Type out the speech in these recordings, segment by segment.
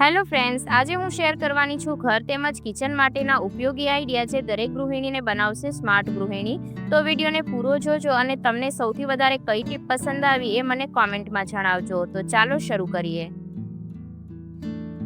Hello friends આજે હું share કરવાની છું ઘર તેમજ કિચન માટેના ઉપયોગી આઈડિયા જે દરેક ગૃહિણીને બનાવશે સ્માર્ટ ગૃહિણી. તો વિડીયોને પૂરો જોજો અને તમને સૌથી વધારે કઈ ટીપ પસંદ આવી એ મને કોમેન્ટમાં જણાવજો. તો ચાલો શરૂ કરીએ.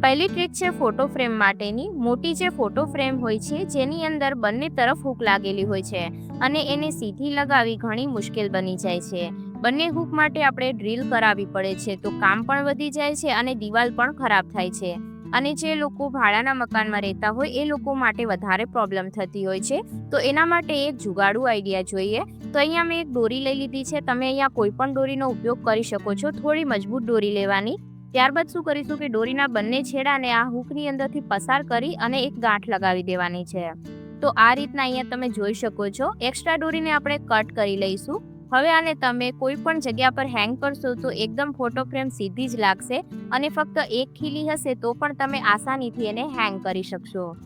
પહેલી ટ્રીક છે ફોટો ફ્રેમ માટેની. મોટી જે ફોટો ફ્રેમ હોય છે, જેની અંદર બંને તરફ હૂક લાગેલી હોય છે અને એને સીધી લગાવી ઘણી મુશ્કેલ બની જાય છે. બંને હૂક માટે આપણે ડ્રીલ કરાવવી પડે છે, તો કામ પણ વધી જાય છે અને દિવાલ પણ ખરાબ થાય છે. અને જે લોકો ભાડાના મકાનમાં રહેતા હોય, એ લોકો માટે વધારે પ્રોબ્લેમ થતી હોય છે. તો એના માટે એક જુગાડુ આઈડિયા જોઈએ. તો અહીંયા મેં એક દોરી લઈ લીધી છે. તમે અહીંયા કોઈ પણ દોરીનો ઉપયોગ કરી શકો છો. થોડી મજબૂત દોરી લેવાની. ત્યારબાદ શું કરીશું કે દોરીના બંને છેડાને આ હૂકની અંદરથી પસાર કરી અને એક ગાંઠ લગાવી દેવાની છે. તો આ રીતના અહીંયા તમે જોઈ શકો છો. એક્સ્ટ્રા દોરીને આપણે કટ કરી લઈશું. હવે આને તમે કોઈ પણ જગ્યા પર હેંગ કરશો તો એકદમ ફોટો ફ્રેમ સીધી જ લાગશે અને ફક્ત એક ખીલી હશે તો પણ તમે આસાનીથી એને હેંગ કરી શકશો.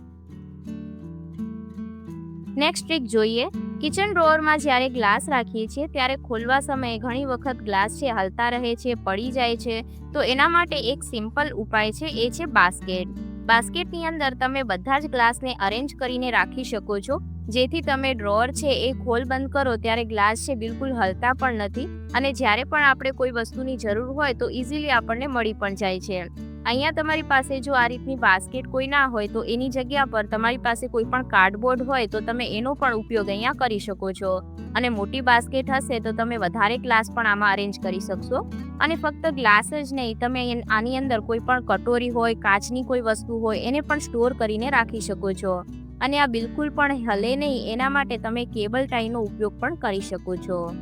નેક્સ્ટ ટ્રીક જોઈએ. કિચન ડ્રોવરમાં જ્યારે ગ્લાસ રાખીએ છીએ, ત્યારે ખોલવા સમયે ઘણી વખત ગ્લાસ છે હલતા રહે છે, પડી જાય છે, તો એના માટે એક સિમ્પલ ઉપાય છે, એ છે બાસ્કેટ બાસ્કેટની અંદર તમે બધા જ ગ્લાસને અરેન્જ કરીને રાખી શકો છો. જેથી તમે ડ્રોઅર છે એ ખોલ બંધ કરો ત્યારે ગ્લાસ છે બિલકુલ હલતા પણ નથી અને જ્યારે પણ આપણે કોઈ વસ્તુની જરૂર હોય તો ઇઝીલી આપણને મળી પણ જાય છે. અહીંયા તમારી પાસે જો આ રીતની બાસ્કેટ કોઈ ના હોય તો એની જગ્યા પર તમારી પાસે કોઈ પણ કાર્ડબોર્ડ હોય તો તમે એનો પણ ઉપયોગ અહીંયા કરી શકો છો. અને મોટી બાસ્કેટ હશે તો તમે વધારે ગ્લાસ પણ આમાં અરેન્જ કરી શકશો. અને ફક્ત ગ્લાસ જ નહીં, તમે આની અંદર કોઈ પણ કટોરી હોય, કાચની કોઈ વસ્તુ હોય એને પણ સ્ટોર કરીને રાખી શકો છો. અને આ બિલકુલ પણ હલે નહીં, એના માટે તમે કેબલ ટાઈનો ઉપયોગ પણ કરી શકો છો.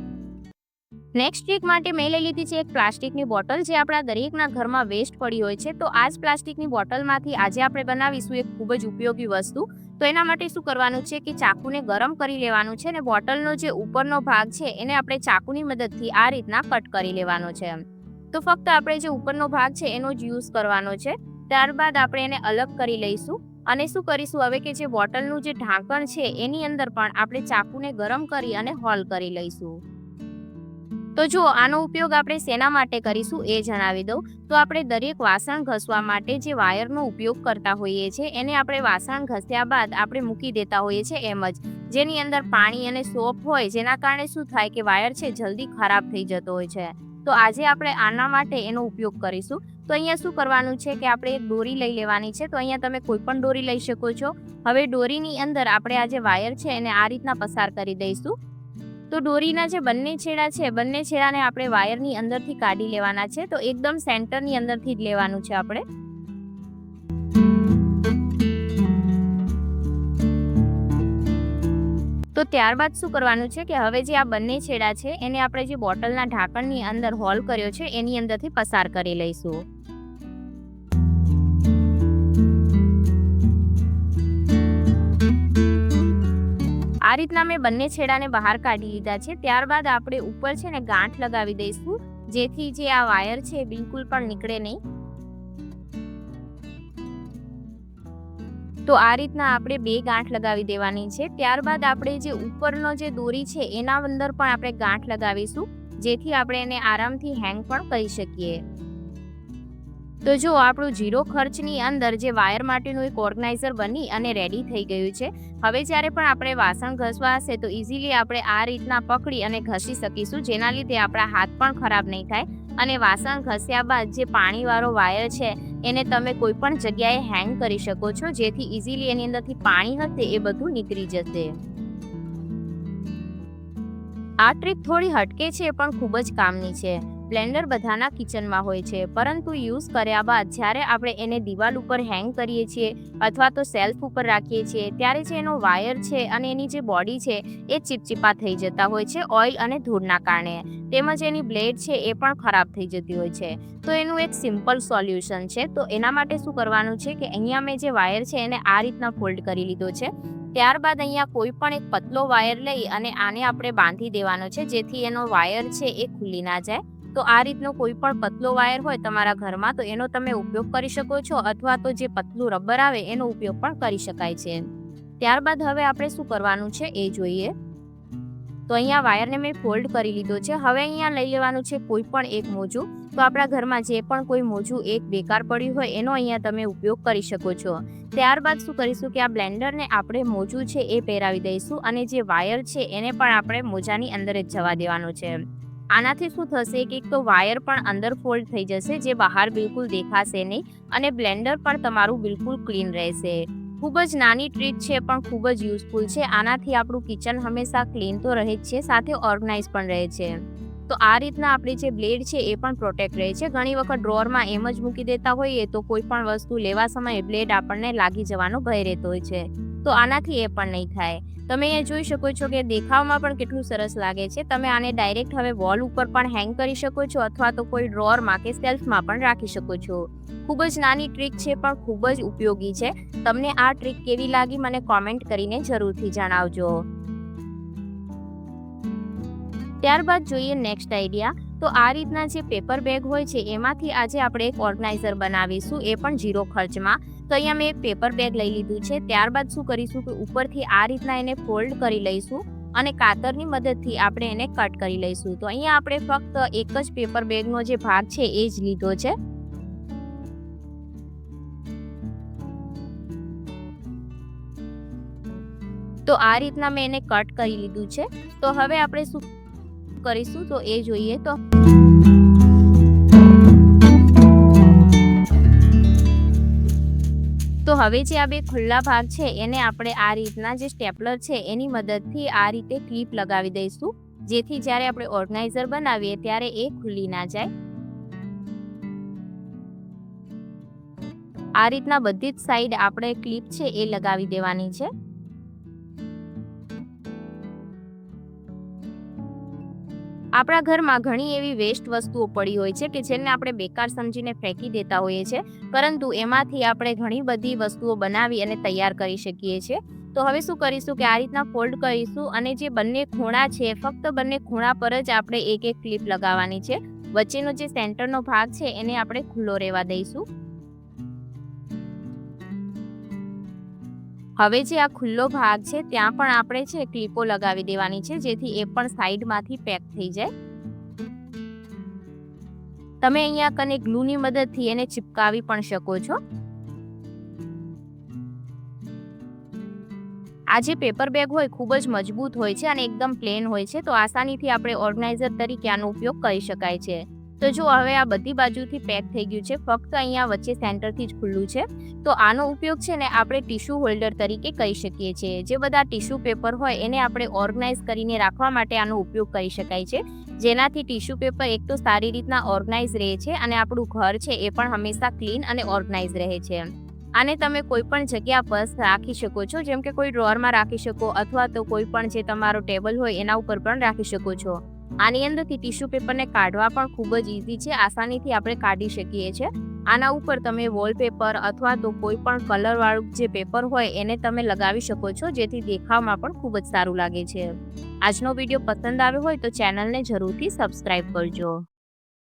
નેક્સ્ટ ટ્રીક માટે મેં લઈ લીધી છે એક પ્લાસ્ટિકની બોટલ, જે આપણા દરેકના ઘરમાં વેસ્ટ પડી હોય છે. તો આ જ પ્લાસ્ટિકની બોટલમાંથી આજે આપણે બનાવીશું એક ખૂબ જ ઉપયોગી વસ્તુ. તો એના માટે શું કરવાનું છે કે ચાકુને ગરમ કરી લેવાનું છે અને બોટલનો જે ઉપરનો ભાગ છે, એને આપણે ચાકુની મદદથી આ રીતના કટ કરી લેવાનો છે. તો ફક્ત આપણે જે ઉપરનો ભાગ છે, એનો જ યુઝ કરવાનો છે. ત્યારબાદ આપણે એને અલગ કરી લઈશું. અને શું કરીશું? હવે કે જે બોટલનું જે ઢાંકણ છે, એની અંદર પણ આપણે ચાકુને ગરમ કરી અને હોલ કરી લઈશું. તો જુઓ, આનો ઉપયોગ આપણે શેના માટે કરીશું એ જણાવી દઉં. તો આપણે દરેક વાસણ ઘસવા માટે જે વાયરનો ઉપયોગ કરતા હોઈએ છીએ, એને આપણે વાસણ ઘસ્યા બાદ આપણે મૂકી દેતા હોઈએ છીએ એમ જ. જેની અંદર પાણી અને સોપ હોય, જેના કારણે શું થાય કે વાયર છે, જલ્દી ખરાબ થઈ જતો હોય છે. તો આજે આપણે આના માટે એનો ઉપયોગ કરીશું. તો અહીંયા શું કરવાનું છે કે આપણે એક દોરી લઈ લેવાની છે. તો અહીંયા તમે કોઈ પણ દોરી લઈ શકો છો. હવે દોરીની અંદર આપણે આ જે વાયર છે એને આ રીતના પસાર કરી દઈશું. તો દોરીના જે બંને છેડા છે, બંને છેડાને આપણે વાયરની અંદરથી કાઢી લેવાના છે. તો એકદમ સેન્ટરની અંદરથી જ લેવાનું છે આપણે. તો ત્યારબાદ શું કરવાનું છે કે હવે જે આ બંને છેડા છે, એને આપણે જે બોટલના ઢાંકણની અંદર હોલ કર્યો છે, એની અંદરથી પસાર કરી લઈશું. આ રીતના મેં બંને છેડાને બહાર કાઢી લીધા છે. ત્યારબાદ આપણે ઉપર છે ને ગાંઠ લગાવી દઈશું, જેથી જે આ વાયર છે બિલકુલ પણ નીકળે નહીં. તો આ રીતના આપણે બે ગાંઠ લગાવી દેવાની છે. ત્યારબાદ આપણે જે ઉપરનો જે દોરી છે એના અંદર પણ આપણે ગાંઠ લગાવીશું, જેથી આપણે એને આરામથી હેંગ પણ કરી શકીએ. તો જો આપણું જીરો ખર્ચની અંદર જે વાયર માટેનું એક ઓર્ગનાઇઝર બની અને રેડી થઈ ગયું છે, હવે જ્યારે પણ આપણે વાસણ ઘસવા હશે તો ઇઝીલી આપણે આ રીતના પકડી અને ઘસી શકીશું, જેના લીધે આપણા હાથ પણ ખરાબ નહીં થાય. અને વાસણ ઘસ્યા બાદ જે પાણીવાળો વાયર છે, એને તમે કોઈ પણ જગ્યાએ હેંગ કરી શકો છો, જેથી ઇઝીલી એની અંદરથી પાણી હશે, એ બધું નીકળી જશે. આ ટ્રીક થોડી હટકે છે, પણ ખૂબ જ કામની છે. બ્લેન્ડર બધાના કિચનમાં હોય છે. પરંતુ યુઝ કર્યા બાદ જ્યારે આપણે એને દિવાલ ઉપર હેંગ કરીએ છીએ અથવા તો સેલ્ફ ઉપર રાખીએ છીએ, ત્યારે જે એનો વાયર છે અને એની જે બોડી છે એ ચીપચીપા થઈ જતા હોય છે ઓઇલ અને ધૂળના કારણે. તેમજ એની બ્લેડ છે એ પણ ખરાબ થઈ જતી હોય છે. તો એનું એક સિમ્પલ સોલ્યુશન છે. તો એના માટે શું કરવાનું છે કે અહીંયા મેં જે વાયર છે એને આ રીતના ફોલ્ડ કરી લીધો છે. ત્યારબાદ અહીંયા કોઈ પણ એક પતલો વાયર લઈ અને આને આપણે બાંધી દેવાનો છે જેથી એનો વાયર છે એ ખુલ્લી ના જાય. તો આ રીતનો કોઈ પણ પતલો વાયર હોય તમારા ઘરમાં, તો એનો તમે ઉપયોગ કરી શકો છો અથવા તો જે પતલું રબર આવે એનો ઉપયોગ પણ કરી શકાય છે. ત્યારબાદ હવે આપણે શું કરવાનું છે એ જોઈએ. તો અહીંયા વાયરને મેં ફોલ્ડ કરી લીધો છે. હવે અહીંયા લઈ લેવાનું છે કોઈ પણ એક મોજું. તો આપણા ઘરમાં જે પણ કોઈ મોજું એક બેકાર પડ્યું હોય એનો અહીંયા તમે ઉપયોગ કરી શકો છો. ત્યારબાદ શું કરીશું કે આ બ્લેન્ડરને આપણે મોજું છે એ પહેરાવી દઈશું અને જે વાયર છે એને પણ આપણે મોજાની અંદર જ જવા દેવાનું છે. આનાથી શું થશે કે એક તો વાયર પણ અંદર ફોલ્ડ થઈ જશે, જે બહાર બિલકુલ દેખાશે નહીં અને બ્લેન્ડર પણ તમારું બિલકુલ ક્લીન રહેશે. ખૂબ જ નાની ટ્રીક છે, પણ ખૂબ જ યુઝફુલ છે. આનાથી આપણું કિચન હંમેશા ક્લીન તો રહે જ છે, સાથે ઓર્ગનાઇઝ પણ રહે છે. તો આ રીતના આપણી જે બ્લેડ છે એ પણ પ્રોટેક્ટ રહે છે. ઘણી વખત ડ્રોરમાં એમ જ મૂકી દેતા હોઈએ તો કોઈ પણ વસ્તુ લેવા સમયે બ્લેડ આપણને લાગી જવાનો ભય રહેતો હોય છે. તો આનાથી એ પણ નહીં થાય. તમે અહીંયા જોઈ શકો છો કે દેખાવમાં પણ કેટલું સરસ લાગે છે. તમે આને ડાયરેક્ટ હવે વોલ ઉપર પણ હેંગ કરી શકો છો અથવા તો કોઈ ડ્રોરમાં કે સેલ્ફમાં પણ રાખી શકો છો. ખૂબ જ નાની ટ્રીક છે પણ ખૂબ જ ઉપયોગી છે. તમને આ ટ્રીક કેવી લાગી મને કોમેન્ટ કરીને જરૂરથી જણાવજો. ત્યારબાદ જોઈએ નેક્સ્ટ આઈડિયા તો આ રીતના જે પેપર બેગ હોય છે, એમાંથી આજે આપણે એક ઓર્ગનાઇઝર બનાવીશું. એ પણ ઝીરો ખર્ચમાં. તો અહીંયા મેં પેપર બેગ લઈ લીધું છે. ત્યારબાદ શું કરીશું કે ઉપરથી આ રીતના એને ફોલ્ડ કરી લઈશું અને કાતરની મદદથી આપણે એને કટ કરી લઈશું. તો અહીંયા આપણે ફક્ત એક જ પેપર બેગનો જે ભાગ છે એ જ લીધો છે. તો આ રીતના મેં એને કટ કરી લીધું છે. તો હવે આપણે શું કરીશું? તો એ જોઈએ. તો હવે જે આ બે ખુલ્લા ભાગ છે, એને આપણે આ રીતના જે સ્ટેપલર છે, એની મદદથી આ રીતે ક્લિપ લગાવી દઈશું. જેથી જ્યારે આપણે ઓર્ગેનાઇઝર બનાવીએ, ત્યારે એ ખુલ્લી ના જાય. આ રીતના બધી જ સાઈડ આપણે ક્લિપ છે, એ લગાવી દેવાની છે. આપણા ઘરમાં ઘણી એવી વેસ્ટ વસ્તુઓ પડી હોય છે કે જેને આપણે બેકાર સમજીને ફેંકી દેતા હોઈએ છીએ. પરંતુ એમાંથી આપણે ઘણી બધી વસ્તુઓ બનાવી અને તૈયાર કરી શકીએ છીએ. તો હવે શું કરીશું કે આ રીતના ફોલ્ડ કરીશું અને જે બંને ખૂણા છે, ફક્ત બંને ખૂણા પર જ આપણે એક એક ક્લિપ લગાવવાની છે. વચ્ચેનો જે સેન્ટરનો ભાગ છે, એને આપણે ખુલ્લો રહેવા દઈશું. હવે જે આ ખુલ્લો ભાગ છે, ત્યાં પણ આપણે છે, ક્લિપો લગાવી દેવાની છે, જેથી એ પણ સાઈડમાંથી પેક થઈ જાય. તમે અહીંયા કને ગ્લુની મદદથી એને ચિપકાવી પણ શકો છો. આ જે પેપર બેગ હોય, ખૂબ જ મજબૂત હોય છે અને એકદમ પ્લેન હોય છે, તો આસાનીથી આપણે ઓર્ગેનાઇઝર તરીકે આનો ઉપયોગ કરી શકાય છે. તો જો હવે આ બધી બાજુથી પેક થઈ ગયું છે, ફક્ત અહીંયા વચ્ચે સેન્ટરથી જ ખુલ્લું છે. તો આનો ઉપયોગ છે ને આપણે ટીશ્યુ હોલ્ડર તરીકે કરી શકીએ છીએ. જે બધા ટીશ્યુ પેપર હોય એને આપણે ઓર્ગનાઇઝ કરીને રાખવા માટે આનો ઉપયોગ કરી શકાય છે. જેનાથી ટીશ્યુ પેપર એક તો સારી રીતના ઓર્ગનાઇઝ રહે છે અને આપણું ઘર છે એ પણ હંમેશા ક્લીન અને ઓર્ગનાઇઝ રહે છે. આને તમે કોઈ પણ જગ્યા પર રાખી શકો છો, જેમ કે કોઈ ડ્રોરમાં રાખી શકો અથવા તો કોઈ પણ જે તમારો ટેબલ હોય એના ઉપર પણ રાખી શકો છો. આની અંદરથી ટીશ્યુ પેપરને કાઢવા પણ ખૂબ જ ઇઝી છે. આસાનીથી આપણે કાઢી શકીએ છીએ. આના ઉપર તમે વોલપેપર અથવા તો કોઈ પણ કલરવાળું જે પેપર હોય એને તમે લગાવી શકો છો, જેથી દેખાવમાં પણ ખૂબ જ સારું લાગે છે. આજનો વીડિયો પસંદ આવ્યો હોય તો ચેનલને જરૂરથી સબસ્ક્રાઈબ કરજો.